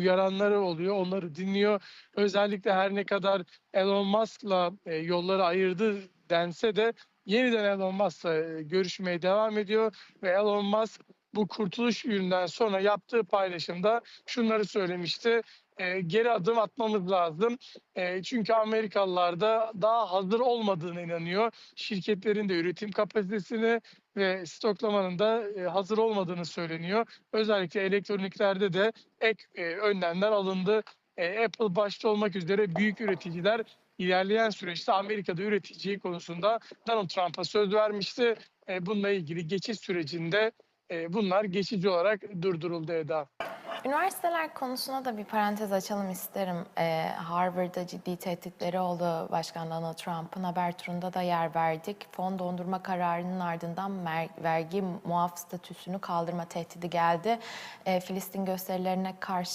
uyaranları oluyor. Onları dinliyor. Özellikle her ne kadar Elon Musk'la e, yolları ayırdı dense de yeniden Elon Musk'la e, görüşmeye devam ediyor ve Elon Musk bu kurtuluş gününden sonra yaptığı paylaşımda şunları söylemişti. E, geri adım atmamız lazım. E, çünkü Amerikalılar da daha hazır olmadığına inanıyor. Şirketlerin de üretim kapasitesini ve stoklamanın da e, hazır olmadığını söyleniyor. Özellikle elektroniklerde de ek e, önlemler alındı. E, Apple başta olmak üzere büyük üreticiler ilerleyen süreçte Amerika'da üreteceği konusunda Donald Trump'a söz vermişti. E, bununla ilgili geçiş sürecinde e, bunlar geçici olarak durduruldu Eda. Üniversiteler konusuna da bir parantez açalım isterim. Ee, Harvard'da ciddi tehditleri oldu Başkan Donald Trump'ın haber turunda da yer verdik. Fon dondurma kararının ardından vergi muaf statüsünü kaldırma tehdidi geldi. Ee, Filistin gösterilerine karşı